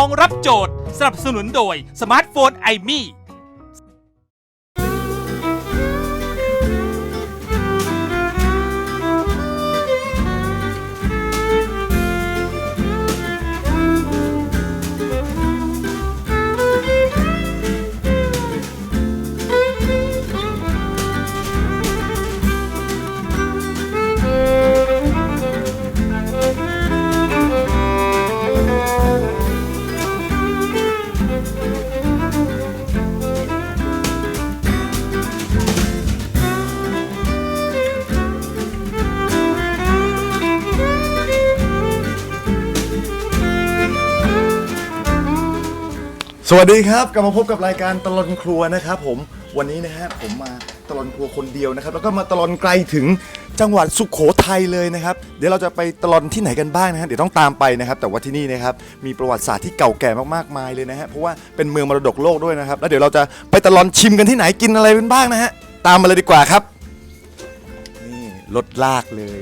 องรับโจทย์ สนับสนุนโดยสมาร์ทโฟนไอมี่ สวัสดีครับกลับมาพบกับรายการตลอนครัวนะครับผมวันนี้นะฮะผมมาตลอนครัวคนเดียวนะครับ แล้วก็มาตลอนไกลถึงจังหวัดสุขโขทัยเลยนะครับ เดี๋ยวเราจะไปตลอนที่ไหนกันบ้างนะฮะเดี๋ยวต้องตามไปนะครับ แต่ว่าที่นี่นะครับมีประวัติศาสตร์ที่เก่าแก่มากๆมายเลยนะฮะเพราะว่าเป็นเมืองมรดกโลกด้วยนะครับ แล้วเดี๋ยวเราจะไปตลอนชิมกันที่ไหนกินอะไรกันบ้างนะฮะตามมาเลยดีกว่าครับนี่รถลากเลย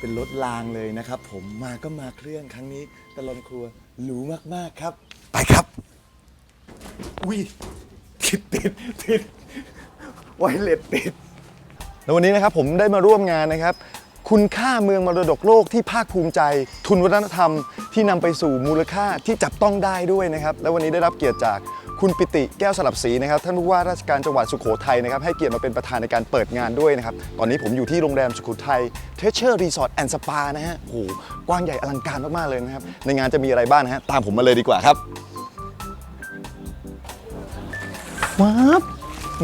เป็นรถรางเลยนะครับ ผมมาก็มาเครื่องครั้งนี้ตลอนครัวหรูมากๆครับ ไปครับ อุ้ยติดติดติดไวเลสติดแล้ววันนี้นะครับผมได้มาร่วมงานนะครับ คุณค่าเมืองมรดกโลกที่ภาคภูมิใจ ทุนวัฒนธรรมที่นำไปสู่มูลค่าที่จับต้องได้ด้วยนะครับ และวันนี้ได้รับเกียรติจากคุณปิติแก้วสลับศรีนะครับท่านผู้ว่าราชการจังหวัดสุโขทัยนะครับให้เกียรติมาเป็นประธานในการเปิดงานด้วยนะครับ ตอนนี้ผมอยู่ที่โรงแรมสุโขทัยเทเชอร์รีสอร์ทแอนด์สปานะฮะโอ้โหกว้างใหญ่อลังการมากๆเลยนะครับ ในงานจะมีอะไรบ้างนะฮะตามผมมาเลยดีกว่าครับ ว้าบ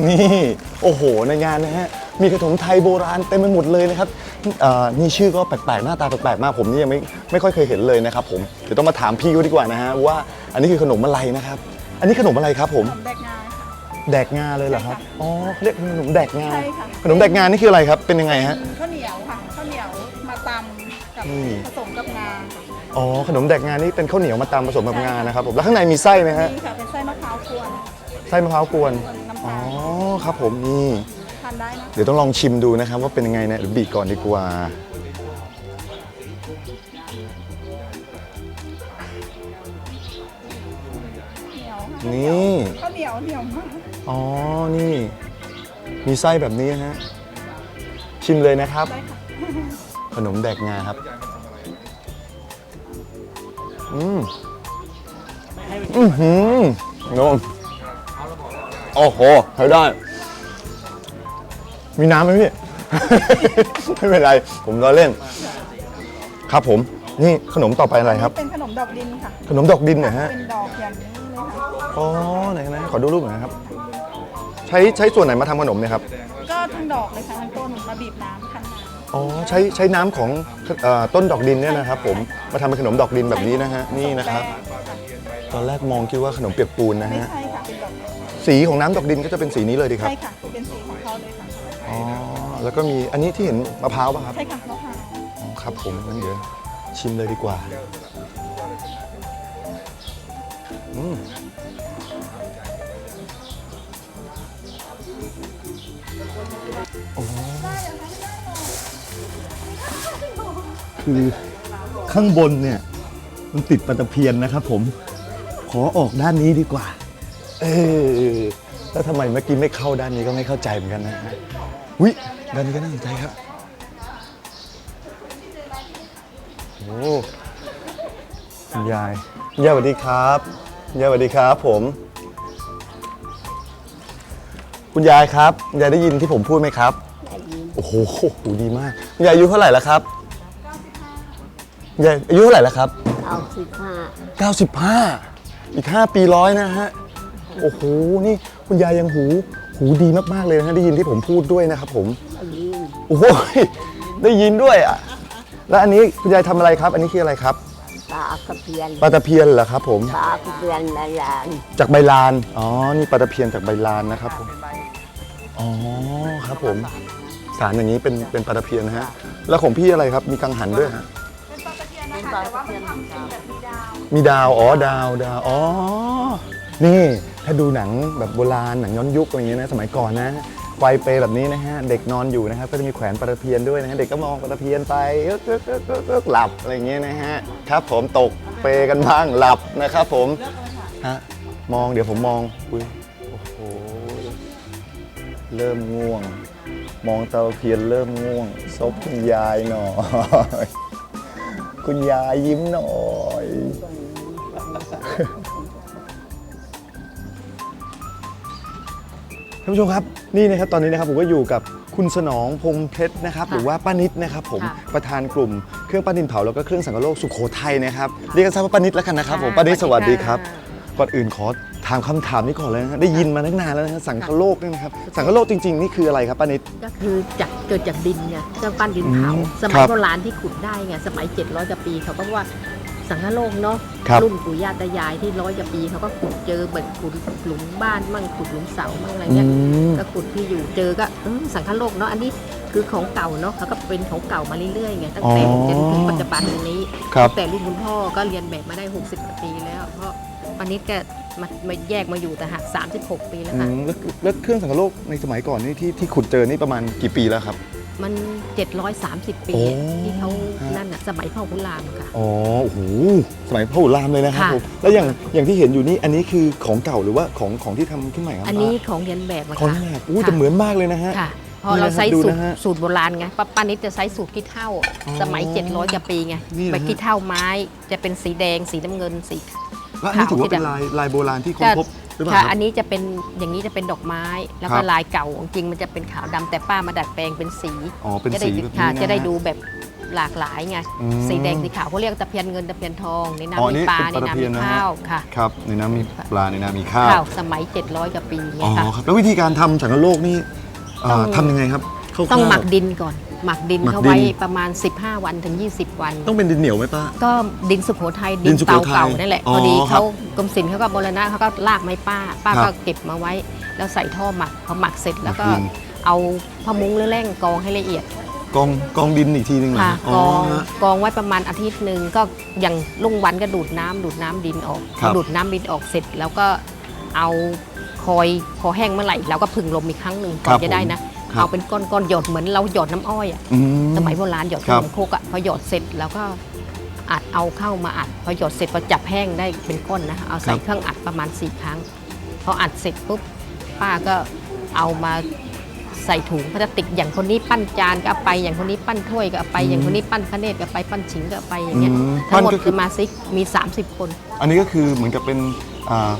นี่โอ้โหในงานนะฮะมีขนมไทยโบราณเต็มไปหมดเลยนะครับเอ่อนี่ชื่อก็แปลกๆหน้าตาแปลกๆมากผมนี่ยังไม่ไม่ค่อยเคยเห็นเลยนะครับผมเดี๋ยวต้องมาถามพี่เขาดีกว่านะฮะว่าอันนี้คือขนมอะไรนะครับ อันนี้ขนมอะไรครับผมขนมแดกงาค่ะ แดกงาเลยเหรอครับอ๋อเขาเรียกขนมแดกงา ใช่ค่ะ ขนมแดกงานี่คืออะไรครับ เป็นยังไงฮะข้าวเหนียวค่ะข้าวเหนียวมาตำกับอืม ผสมกับงาค่ะอ๋อ ขนมแดกงานี่เป็นข้าวเหนียวมาตำผสมกับงานะครับผม แล้วข้างในมีไส้ไหมฮะ นี่ค่ะเป็นไส้มะพร้าวกวน ไส้มะพร้าวกวนส่วน น้ำอ๋อตาลครับผมนี่ ทานได้นะเดี๋ยวต้องลองชิมดูนะครับ ว่าเป็นยังไงนะเดี๋ยวบีบก่อนดีกว่า เหนียวค่ะนี่ ข้าวเหนียวเหนียวมากอ๋อ นี่ มีไส้แบบนี้นะฮะ ชิมเลยนะครับ ได้ค่ะขนมแดกงาครับ อืมอือหือนมโอ้โหใช้ได้ มีน้ำไหมพี่ ไม่เป็นไร ผมล้อเล่น ครับผม นี่ขนมต่อไปอะไรครับ เป็นขนมดอกดินค่ะ ขนมดอกดินเหรอฮะ เป็นดอกอย่างนี้เลยค่ะ อ๋อไหนนะขอดูรูปหน่อยนะครับ ใช้ใช้ส่วนไหนมาทำขนมเนี่ยครับ ก็ทั้งดอกเลยค่ะทั้งต้นมาบีบน้ำคั้นน้ำอ๋อใช้ใช้น้ำของเอ่อต้นดอกดินเนี่ยนะครับ ผมมาทำเป็นขนมดอกดินแบบนี้นะฮะ นี่นะครับ ตอนแรกมองคิดว่าขนมเปียกปูนนะไม่ฮะ ใช่ค่ะเป็นดอก สีของน้ำดอกดินก็จะเป็นสีนี้เลยดีครับ ใช่ค่ะ เป็นสีของเขาเลยค่ะ อ๋อ แล้วก็มีอันนี้ที่เห็นมะพร้าวป่ะครับ ใช่ค่ะมะพร้าวอ๋อครับผมงั้นเดี๋ยวชิมเลยดีกว่า อืมโอ้คือข้างบนเนี่ย มันติดปลาตะเพียนนะครับผม ขอออกด้านนี้ดีกว่า เออแล้วทำไมเมื่อกี้ไม่เข้าด้านนี้ก็ไม่เข้าใจเหมือนกันนะฮะวิด้านนี้ก็น่าสนใจครับโอ้คุณยายคุณยายสวัสดีครับคุณยายสวัสดีครับ ผม คุณยายครับคุณยายได้ยินที่ผมพูดไหมครับ โอ้โหหูดีมากคุณยายอายุเท่าไหร่แล้วครับคุณยายอายุเท่าไหร่แล้วครับ เอาสิบห้า95 อีก 5 ปีร้อยนะฮะ โอ้โห นี่คุณยายยังหูหูดีมาก ๆ เลยนะฮะได้ยินที่ผมพูดด้วยนะครับผมอายุโอ้โหได้ยินด้วยอะแล้วอันนี้คุณยายทำอะไรครับ อันนี้คืออะไรครับตากระเพียนปลาตะเพียนเหรอครับผมตากระเพียนในลานจากใบลาน อ๋อ นี่ปลาตะเพียนจากใบลานนะครับผม อ๋อ ครับผม สารอย่างนี้เป็นเป็นปลาตะเพียนนะฮะ แล้วของพี่อะไรครับ มีกังหันด้วยฮะ เป็นปลาตะเพียนนะคะแต่ว่ามันทำเป็นแบบมีดาว มีดาว อ๋อ ดาว ดาว อ๋อ นี่ถ้าดูหนังแบบโบราณหนังย้อนยุคอะไรอย่างเงี้ยนะสมัยก่อนนะไกวเปแบบนี้นะฮะเด็กนอนอยู่นะครับก็จะมีแขวนปลาตะเพียนด้วยนะฮะเด็กก็มองปลาตะเพียนไปเอิ๊กเอิ๊กเอิ๊กเอิ๊กเอิ๊กหลับอะไรอย่างเงี้ยนะฮะครับผมตกเปกันบ้างหลับนะครับผมฮะมองเดี๋ยวผมมองอุ้ยโอ้โหเริ่มง่วง มองตะเพียนเริ่มง่วงซบคุณยายหน่อยคุณยายยิ้มหน่อยานผู้ชมครับนี่นะครับตอนนี้นะครับผมก็อยู่กับคุณสนองพงเพชรนะครับหรือว่าป้านิดนะครับผมค่ะประธานกลุ่มเครื่องปั้นดินเผาแล้วก็เครื่องสังกะโลกสุโขทัยนะครับเรียกกันสั้นว่าป้านิดแล้วกันนะครับผมค่ะป้านิดสสวัวัสสดีดีคค่ะรับก่อนอื่นขอถามคำถามนี้ก่อนเลยนะฮะได้ยินมาตั้งนานแล้วนะฮะสังกะโลกเนี่ยนะครับสังกะโลกจริง ๆ นี่คืออะไรครับป้านิดก็คือจากเกิดจากดินไงเครื่องปั้นดินเผาอืมสคมัรัยบโบราณที่ขุดได้ไงสมัย 700กว่าปีเขาก็ว่า สังฆโลกเนาะครับรุ่นปู่ย่าตายายที่ร้อยกว่าปีเขาก็ขุดเจอแบบขุดหลุมบ้านมั่งขุดหลุมเสามั่งอะไรอืเงี้ยมก็ขุดที่อยู่เจอก็เออสังฆโลกเนาะอันนี้คือของเก่าเนาะเขาก็เป็นของเก่ามาเรื่อยๆไงตั้งแต่อ๋อ จนถึงปัจจุบันนี้ครับตั้งแต่รุ่นคุณพ่อก็เรียนแบบมาได้ 60กว่าปีแล้ว เพราะวันนี้ก็มามาแยกมาอยู่แต่หัก36 ปีแล้วอืค่ะมแล้วแล้วเครื่องสังกะโลกในสมัยก่อนนี่ที่ที่ขุดเจอนี่ประมาณกี่ปีแล้วครับ มัน 730 ปี โอ้ ที่เขาฮะนั่นน่ะสมัยพ่อขุนรามค่ะ อ๋อโอ้โหสมัยพระอุรามเลยนะครับค่ะ ผมแล้วอย่างอย่างที่เห็นอยู่นี่อันนี้คือของเก่าหรือว่าของของที่ทำขึ้นใหม่ครับอันนี้ของเรียนแบบอะของค่ะที่แบบอู้แต่เหมือนมากเลยนะฮะ ค่ะ พอนี่เรานะครับใช้ดูสูตรนะฮะสูตรโบราณไงป้าป้านิดจะใช้สูตรขี้เท่า อ๋อสมัย 700กว่าปีไงนี่นะฮะ ใบขี้เท่าไม้จะเป็นสีแดง สีน้ำเงินสี แล้วอันนี้ถือว่าเป็นขาวลายลายโบราณที่ค้นก็พบห รือเปล่าค่ะคอัรับนนี้จะเป็นอย่างนี้จะเป็นดอกไม้ แล้วครัก็บลายเก่าจริงๆมันจะเป็นขาวดำแต่ป้ามาดัดแปลงเป็นสีอ๋อเป็นจะได้สีแบบนี้ค่ะนจะได้ดูแบบหลากหลายไงอืมสีแดงสีขาวเขาเรียกตะเพียนเงินตะเพียนทองในอ๋อน้ำนี่มีปลาเป็นในปลาตะน้ำเพียมีนนะฮะ ข้าวค่ะ ครับในน้ำมีปลาในน้ำมีข้าวข้าวสมัย 700กว่าปีอ๋เนี่อยค่ะ ครับแล้ววิธีการทำสังกะโลกนี่เอ่อต้อง ทำยังไงครับคร่าวๆต้องหมักดินก่อน หมักดินหมักเขาดิน ไว้ประมาณ 15 วันถึง 20 วัน ต้องเป็นดินเหนียวไหมป้า ก็ดินสุโขทัยดิดินนสุโขเตาทัยเก่านั่นแหละอ๋อพอดีครับเขากรมศิลป์เขาก็บรณะเขาก็ลากไม้ป้า ป้าครัก็บเก็บมาไว้ แล้วใส่ท่อหมักพอหมักเสร็จแล้วก็หมักดิน เอาผ้ามุ้งหรือแร่งกองให้ละเอียดกองกองดินอีกทีหนึงเหรอค่ะอ๋กอองฮะกองไว้ประมาณอาทิตย์หนึ่งก็อย่างลุ่งวันก็ดูดน้ำดูดน้ำดินออกครับพอดูดน้ำดินออกเสร็จแล้วก็เอาคอยพอแห้งเมื่อไหร่เราก็ผึ่งลมอีกครั้งหนึ่งก่อนจะได้นะ ครับเอาเป็นก้อนๆหยดเหมือนเราหยดน้ำอ้อยอะอื สมัยโบราณหยดขครันบมโคกอะพอหยดเสร็จแล้วก็อัดเอาเข้ามาอัดพอหยดเสร็จพอจับแห้งได้เป็นก้อนนะเอาใส่เครื่องอัดประมาณ4ครั้งพออัดเสร็จปุ๊บป้าก็เอามาใส่ถุงพลาสติกอย่างคนนี้ปั้นจานก็เอาไปอย่างคนนี้ปั้นถ้วยก็เอาไปอย่างคนนี้ปั้นพระเนตรก็เอาไปปั้นฉิงก็เอาไปอย่างเงี้ยอืมทั้งหมดปั้นก็คืคืออมาซิกมี 30 คน อันนี้ก็คือเหมือนกับเป็นอ่า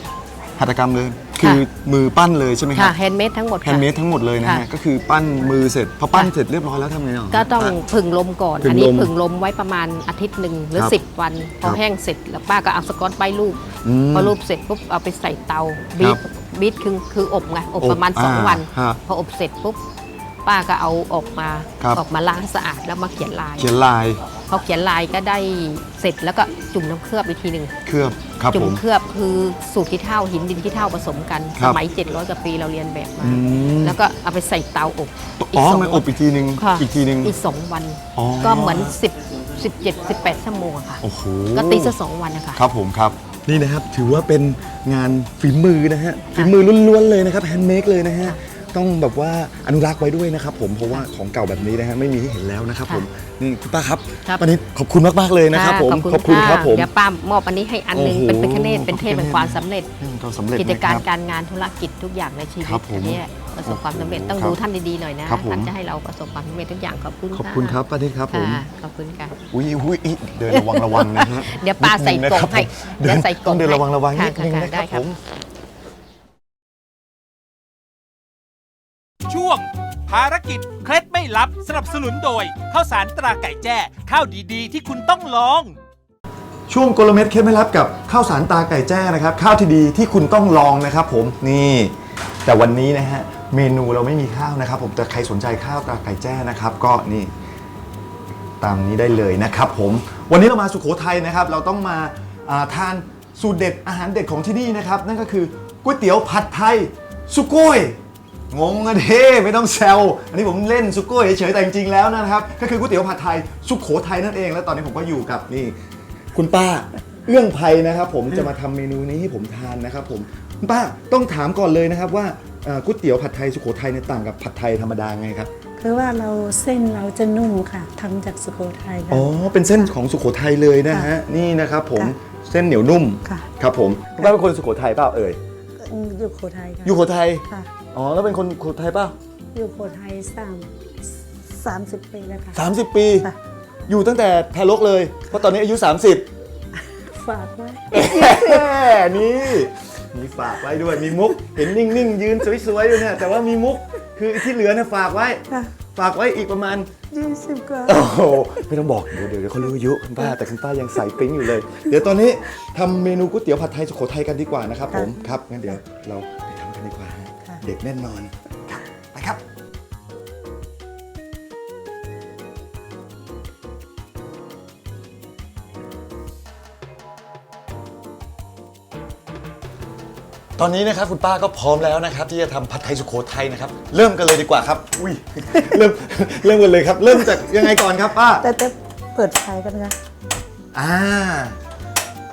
หัตถกรรมเลย คือมือปั้นเลยใช่ไหมคค่ะรับแฮนด์เมดทั้งหมดแฮนค่ะด์เมดทั้งหมดเลยนะฮะค่ะก็คือปั้นมือเสร็จพอปั้นค่ะเสร็จเรียบร้อยแล้วทำไงอะก็ต้องะผึ่งลมก่อนผึ่งอันนี้ลมผึ่งลมไว้ประมาณอาทิตย์หนึ่งหรือครับ10 วันพครัอบแห้งเสร็จแล้วป้าก็เอาสกอตไปรูปอืมพอรูปเสร็จปุ๊บเอาไปใส่เตาบีครับทบีทคือคืออบไงอบอบประมาณอ่า2วันฮะพออบเสร็จปุ๊บป้าก็เอาออกมาครับออกมาล้างให้สะอาดแล้วมาเขียนลาย เขียนลาย พอเขียนลายก็ได้เสร็จแล้วก็จุ่มน้ำเคลือบอีกทีหนึ่งเคลือบครับจุ่ผมม เคลือบคือสูตรขี้เท่าหินดินขี้เท่าผสมกันครัสบมัย700กว่าปีเราเรียนแบบมา อืม แล้วก็เอาไปใส่เตาอบอ๋อสงมันอบอีกทีนึงค่ะอีกทีนึง อีกสองวันอ๋อ ก็เหมือน10 17 18ชั่วโมงอะค่ะ โอ้โห ก็ตีซะสองวันนะคะ ครับผมครับ นี่นะครับถือว่าเป็นงานฝีมือนะฮะฝีมือล้วนๆเลยนะครับแฮนด์เมดเลยนะฮะค่ะ ต้องแบบว่าอนุรักษ์ไว้ด้วยนะครับผมเพราะว่าของเก่าแบบนี้นะฮะไม่มีให้เห็นแล้วนะครับค่ะผมนี่คุณป้าครับครับ วันนี้ขอบคุณมากๆเลยนะครับผมขอบคุณครับผม เดี๋ยวป้ามอบอันนี้ให้อันหนึงโอ้โหเป็นเป็นคเนตเป็นเทพพระพิฆเนศเป็นความสำเร็จ นี่มันก็สำเร็จกิจการนะครับการงานธุรกิจทุกอย่างในชีควิรัตบผมอันเนี้ยประสบความสำเร็จต้องครับดูท่านดีๆหน่อยนะครับผม ท่านจะให้เราประสบความสำเร็จทุกอย่างขอบคุณขอบคุณครับป้าทิศครับผมค่ะขอบคุณค่ะ อุ้ยอุ้ยอิเดินระวังระวังนะฮะเดี๋ยวป้าใส่กล่องให้นิดนึงนะครับผมเดี๋ยวใส่กล่องต้องเดินระวังระวังให้นิดนึงค่ะนะคได้รับครัผบมช่ ภารกิจ เคล็ดไม่ลับสนับสนุนโดยข้าวสารตราไก่แจ้ ข้าวดีๆ ที่คุณต้องลอง ช่วงกลเม็ดเคล็ดไม่ลับกับข้าวสารตาไก่แจ้นะครับ ข้าวที่ดีที่คุณต้องลองนะครับผมนี่ แต่วันนี้นะฮะเมนูเราไม่มีข้าวนะครับ ผมแต่ใครสนใจข้าวตาไก่แจ้นะครับ ก็นี่ ตามนี้ได้เลยนะครับ ผมวันนี้เรามาสุโขทัยนะครับ เราต้องมาอ่าทานสูตรเด็ดอาหารเด็ดของที่นี่นะครับ นั่นก็คือก๋วยเตี๋ยวผัดไทยสุโก้ย งงอะเด้ไม่ต้องแซวอันนี้ผมเล่นสุโก้ยเฉยๆแต่จริงๆแล้วนะครับ ก็คือก๋วยเตี๋ยวผัดไทยสุโขทัยนั่นเอง แล้วตอนนี้ผมก็อยู่กับนี่ คุณป้า เอื้องไพนะครับ ผมจะมาทำเมนูนี้ให้ผมทานนะครับ ผมคุณป้าต้องถามก่อนเลยนะครับว่าเอ่อก๋วยเตี๋ยวผัดไทยสุโขทัยเนี่ยต่างกับผัดไทยธรรมดาไงครับคือว่าเราเส้นเราจะนุ่มค่ะทำจากสุโขทัยค่ะ อ๋อเป็นเส้นของสุโขทัยเลยนะฮะนี่นะครับ ผมค่ะเส้นเหนียวนุ่มค่ะ ครับผมคุณป้าเป็นคนสุโขทัยเปล่าเอ่ยอยู่โขทัยค่ะ อยู่โขทัยค่ะ อ๋อแล้วเป็นคนโขทัยเปล่าอยู่โขทัยสามสามสิบปีแล้วค่ะสามสิบปี ค่ะ อยู่ตั้งแต่ทารกเลย เพราะตอนนี้อายุ 30 ฝากไว้แหมนี่มีฝากไว้ด้วยมีมุก เห็นนิ่งๆ ยืนสวยๆอยู่เนี่ยแต่ว่ามีมุกคือที่เหลือเนี่ยฝากไว้ ค่ะฝากไว้อีกประมาณ ยี่สิบกว่า โอ้โหไม่ต้องบอกเดี๋ยวเดี๋ยวเดี๋ยวเขารู้อายุคุณป้าแต่คุณป้ายังใส่ปิ๊งอยู่เลย เดี๋ยวตอนนี้ทำเมนูก๋วยเตี๋ยวผัดไทยสุโขทัยกันดีกว่านะครับผมครับงั้นเดี๋ยวเรา ไปทำกันดีกว่าฮะค่ะเด็กแน่นอนครับไปครับ ตอนนี้นะครับคุณป้าก็พร้อมแล้วนะครับ ที่จะทำผัดไทยสุโขทัยนะครับ เริ่มกันเลยดีกว่าครับ อุ้ย เริ่มเริ่มกันเลยครับ เริ่มจากยังไงก่อนครับป้า แต่จะเปิดไฟกันนะ อ่า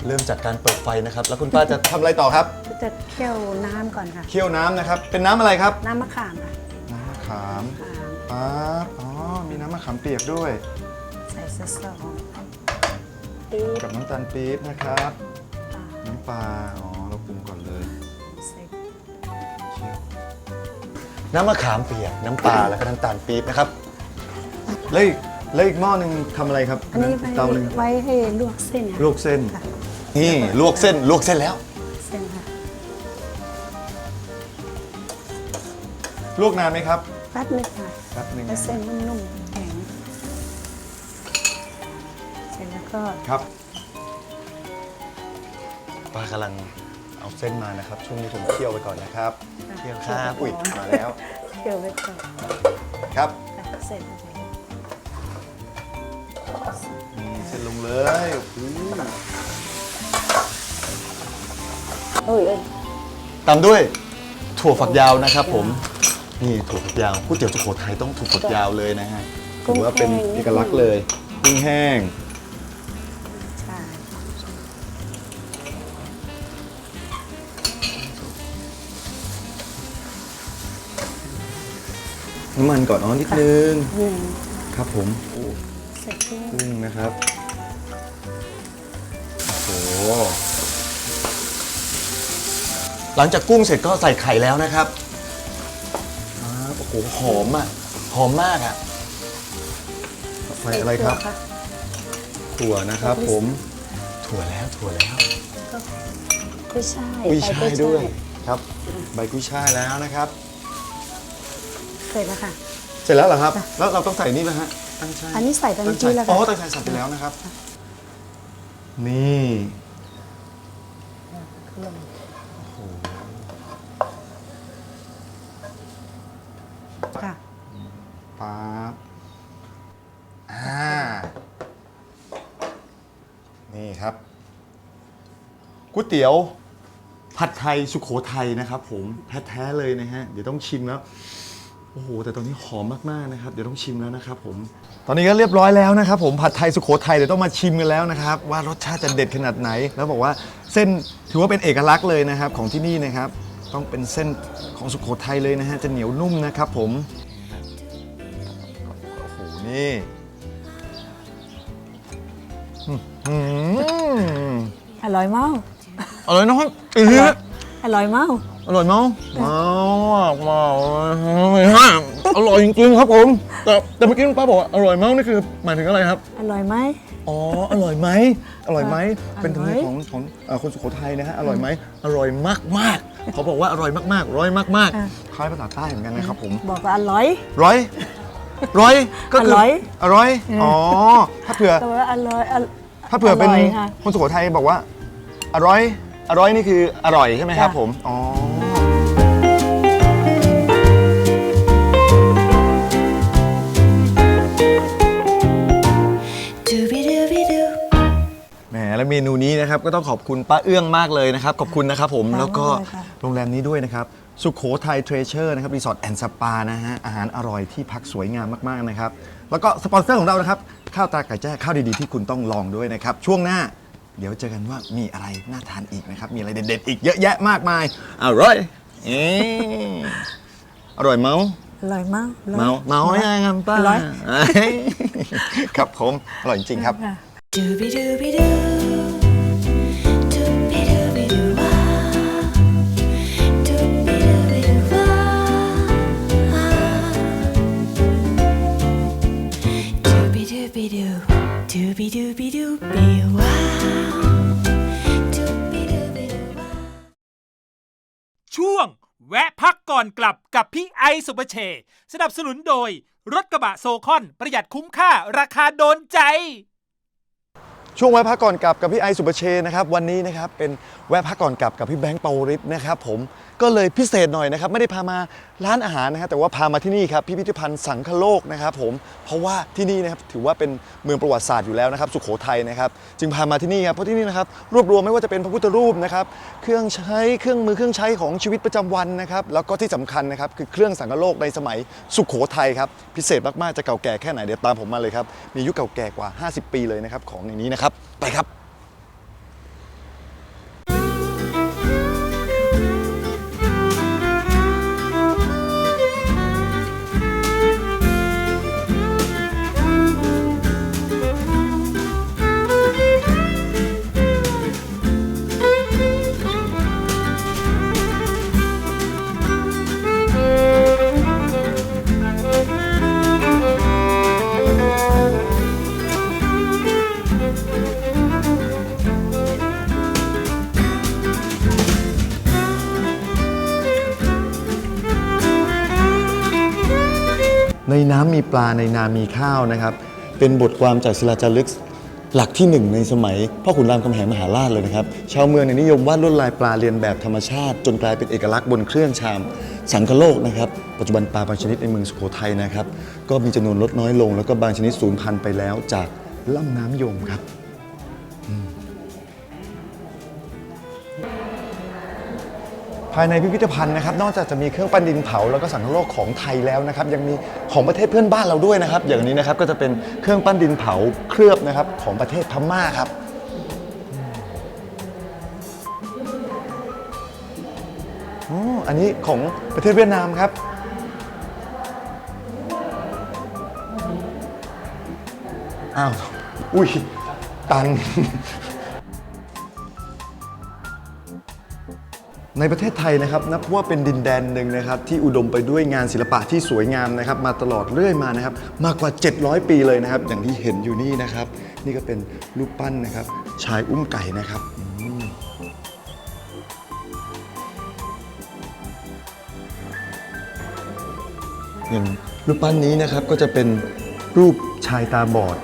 เริ่มจากการเปิดไฟนะครับ แล้วคุณป้าจะทำอะไรต่อครับ จะเคี่ยวน้ำก่อนค่ะ เคี่ยวน้ำนะครับ เป็นน้ำอะไรครับ น้ำมะขามค่ะน้ำมะขามขามปั๊บอ๋อ มีน้ำมะขามเปียกด้วย ใส่ซอสสองปี๊บกับน้ำตาลปี๊บนะครับปลาน้ำปลา อ๋อ เราปรุงก่อนเลยใส่เคี่ยวน้ำมะขามเปียก น้ำปลา แล้วก็น้ำตาลปี๊บนะครับ แล้วอีกแล้วอีกหม้อหนึ่งทำอะไรครับอันนี้ไว้เตาหนึ่งไว้ให้ลวกเส้นค่ะลวกเส้น ค่ะ นี่ลวกเส้นลวกเส้นแล้ว เส้นค่ะลวกนานไหมครับแป๊บนึงค่ะแป๊บหนึงให้นะเส้นนุ่มๆแข็งเสร็จแล้วก็ครับป้ากำลังเอาเส้นมานะครับ ช่วงนี้ผมเคี่ยวไปก่อนนะครับเคี่ยวครับอุ้ยมาแล้วเคี่ยวไว้ก่อนครับค่ะเสร็จแล้วนี่เส้นลงเลยโอ้โห โอ้ยเอ้ยตามด้วยถั่วฝักยาวนะครับ ผมนี่ถั่วฝักยาวก๋วยเตี๋ยวสุโขทัยต้องถั่วฝักยาวเลยนะฮะถือว่าเป็นเอกลักษณ์เลยกุ้งแห้งใช่น้ำมันก่อนอ๋อนิดนึงหนึ่งครับผมโอ้เสร็จแล้วกุ้งนะครับโอ้โห หลังจากกุ้งเสร็จก็ใส่ไข่แล้วนะครับอ่าโอ้โหหอมอะหอมมากอะใส่อะไรครับค่ะถั่วนะครับผมถั่วแล้วถั่วแล้วกุ้ยช่ายกุ้ยใบช่ายด้วยครับใบกุ้ยช่ายแล้วนะครับ เสร็จแล้วค่ะ เสร็จแล้วเหรอครับจ้ะแล้วเราต้องใส่นี่ไหมฮะตั้งช่ายอันนี้ใส่ตอนตั้งกี้แล้วอ๋ค่ะอตั้งใจใส่ไปแล้วนะครับ นี่ ค่ะับอ่านี่ครับก๋วยเตี๋ยว ผัดไทยสุขโขทัยนะครับ ผมแท้ๆเลยนะฮะเดี๋ยวต้องชิมแล้วโอ้โหแต่ตอนนี้หอมมากๆนะครับ เดี๋ยวต้องชิมแล้วนะครับ ผม ตอนนี้ก็เรียบร้อยแล้วนะครับผมผัดไทยสุโขทัยเดี๋ยวต้องมาชิมกันแล้วนะครับ ว่ารสชาติจะเด็ดขนาดไหน แล้วบอกว่าเส้นถือว่าเป็นเอกลักษณ์เลยนะครับ ของที่นี่นะครับ ต้องเป็นเส้นของสุโขทัยเลยนะฮะจะเหนียวนุ่มนะครับ ผม นี่อื้อหืออร่อยมากอร่อยนะครับอีอร่อยมากอร่อยมั้งว้าวว้าวอร่อยจริงๆครับผม แต่แต่เมื่อกี้คุณป้าบอกว่าอร่อยมั้งนี่คือหมายถึงอะไรครับ อร่อยไหม อ๋อ อร่อยไหม อร่อยไหม อร่อย เป็นธรรมเนียมของของเอ่อคนสุโขทัยนะฮะ อร่อยไหม อร่อยมากมากๆเขาบอกว่าอร่อยมากๆร้อยมากอะๆคล้ายภาษาใต้เหมือนกันนะครับผม บอกว่าอร่อย ร้อย ร้อยก็คือร่อยอร่อยอ๋อถ้าเผื่อ แต่ว่าอร่อยอร่อยถ้าเผื่อเป็นอร่อยค่ะ คนสุโขทัยบอกว่า อร่อย อร่อยนี่คืออร่อยใช่ไหมครับจ้ะ ผม อ๋อแหมและเมนูนี้นะครับก็ต้องขอบคุณป้าเอื้องมากเลยนะครับ ขอบคุณนะครับผมค่ะแล้วก็ได้ค่ะ โรงแรมนี้ด้วยนะครับ สุขโขทัยเทรเชอร์นะครับรีสอร์ทแอนด์สปานะฮะอาหารอร่อยที่พักสวยงามมากๆนะครับ แล้วก็สปอนเซอร์ของเรานะครับ ข้าวตาไก่แจ้ข้าวดีๆที่คุณต้องลองด้วยนะครับ ช่วงหน้า เดี๋ยวเจอกันว่ามีอะไรน่าทานอีกนะครับ มีอะไรเด็ดๆ อีกเยอะแยะมากมายอร่อยเอ๊ะอร่อยเมาอร่อยมากเมาเมายังครับป้าร้อย ครับผม อร่อยจริงๆครับค่ะ Dooby dooby doo. ช่วง แวะพักก่อนกลับกับพี่ไอสุปเชยสนับสนุนโดย รถกระบะโซคอนประหยัดคุ้มค่าราคาโดนใจ ช่วงแวะพักก่อนกลับกับพี่ไอสุปเชยนะครับวันนี้นะครับเป็นแวะพักก่อนกลับกับพี่แบงค์เปาริศนะครับผม ก็เลยพิเศษหน่อยนะครับ ไม่ได้พามาร้านอาหารนะครับแต่ว่าพามาที่นี่ครับพิพิธภัณฑ์สังคโลกนะครับผมเพราะว่าที่นี่นะครับถือว่าเป็นเมืองประวัติศาสตร์อยู่แล้วนะครับ สุโขทัยนะครับ จึงพามาที่นี่ครับเพราะที่นี่นะครับรวบรวมไม่ว่าจะเป็นพระพุทธรูปนะครับเครื่องใช้เครื่องมือเครื่องใช้ของชีวิตประจำวันนะครับแล้วก็ที่สำคัญนะครับคือเครื่องสังคโลกในสมัยสุโขทัยครับพิเศษมากๆจะเก่าแก่แค่ไหนเดี๋ยวตามผมมาเลยครับมีอายุเก่าแก่กว่า 50 ปีเลยนะครับของในนี้นะครับไปครับ นน้ำมีปลาในนามีข้าวนะครับ เป็นบทความจากศิลาจารึกหลักที่หนึ่งในสมัยพ่อขุนรามคำแหงมหาราชเลยนะครับ ชาวเมืองเนี่ยนิยมวาดลวดลายปลาเรียนแบบธรรมชาติ จนกลายเป็นเอกลักษณ์บนเครื่องชาม สังคโลกนะครับ ปัจจุบันปลาบางชนิดในเมืองสุโขทัยนะครับ ก็มีจำนวนลดน้อยลง แล้วก็บางชนิดสูญพันธุ์ไปแล้วจากล่ำน้ำยมครับ ภายในพิพิธภัณฑ์นะครับนอกจากจะมีเครื่องปั้นดินเผาแล้วก็สังคโลกของไทยแล้วนะครับยังมีของประเทศเพื่อนบ้านเราด้วยนะครับ อย่างนี้นะครับก็จะเป็นเครื่องปั้นดินเผาเคลือบนะครับของประเทศพม่าครับอ๋ออันนี้ของประเทศเวียดนามครับอ้าวอุ้ยตัน ในประเทศไทยนะครับนับว่าเป็นดินแดนหนึ่งนะครับที่อุดมไปด้วยงานศิลปะที่สวยงามนะครับมาตลอดเรื่อยมานะครับมากกว่า 700 ปีเลยนะครับ อย่างที่เห็นอยู่นี่นะครับ นี่ก็เป็นรูปปั้นนะครับ ชายอุ้มไก่นะครับอืมอย่างรูปปั้นนี้นะครับก็จะเป็นรูปชายตาบอด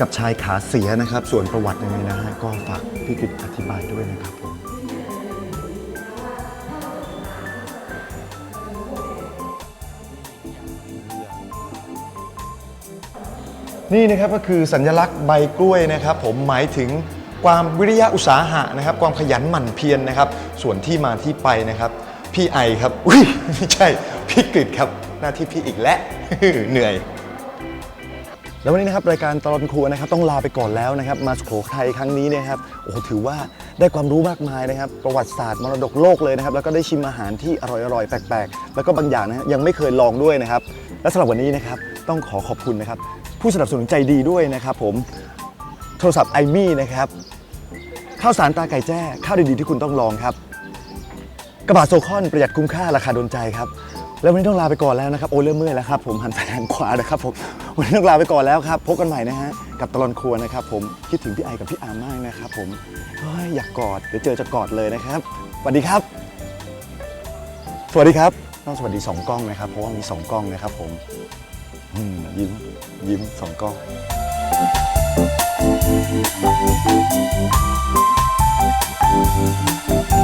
กับชายขาเสียนะครับ ส่วนประวัติยังไงนะฮะก็ฝากพี่กิตอธิบายด้วยนะครับ นี่นะครับก็คือสัญลักษณ์ใบกล้วยนะครับ ผมหมายถึงความวิริยะอุตสาหะนะครับ ความขยันหมั่นเพียรนะครับ ส่วนที่มาที่ไปนะครับ พี่ไอครับอุ้ยไม่ใช่พี่กฤษครับหน้าที่พี่อีกแล้วเหนื่อยแล้ววันนี้นะครับรายการตลอนครัวนะครับต้องลาไปก่อนแล้วนะครับ มาสุโขทัยครั้งนี้นยครับโอ้โหถือว่าได้ความรู้มากมายนะครับ ประวัติศาสตร์มรดกโลกเลยนะครับ แล้วก็ได้ชิมอาหารที่อร่อยๆแปลกๆ แล้วก็บางอย่างนะยังไม่เคยลองด้วยนะครับ และสำหรับวันนี้นะครับต้องขอขอบคุณนะครับ ผู้สนับสนุนใจดีด้วยนะครับผมโทรศัพท์ไอมี่นะครับข้าวสารตาไก่แจ้ข้าวดีๆที่คุณต้องลองครับ กระบะโซคอนประหยัดคุ้มค่าราคาโดนใจครับ แล้ววันนี้ต้องลาไปก่อนแล้วนะครับ โอ้เริ่มเมื่อยแล้วครับผมหันซ้ายหันขวานะครับผมวันนี้ต้องลาไปก่อนแล้วครับพบกันใหม่นะฮะกับตลอนครัวนะครับ ผมคิดถึงพี่ไอกับพี่อามมากนะครับผมเฮ้ยอยากกอดเดี๋ยวเจอจะกอดเลยนะครับสวัสดีครับ สวัสดีครับต้องสวัสดีสองกล้องนะครับเพราะว่ามีสองกล้องนะครับผม อืมยิ้ม ยิ้มสองกล้อง Dooby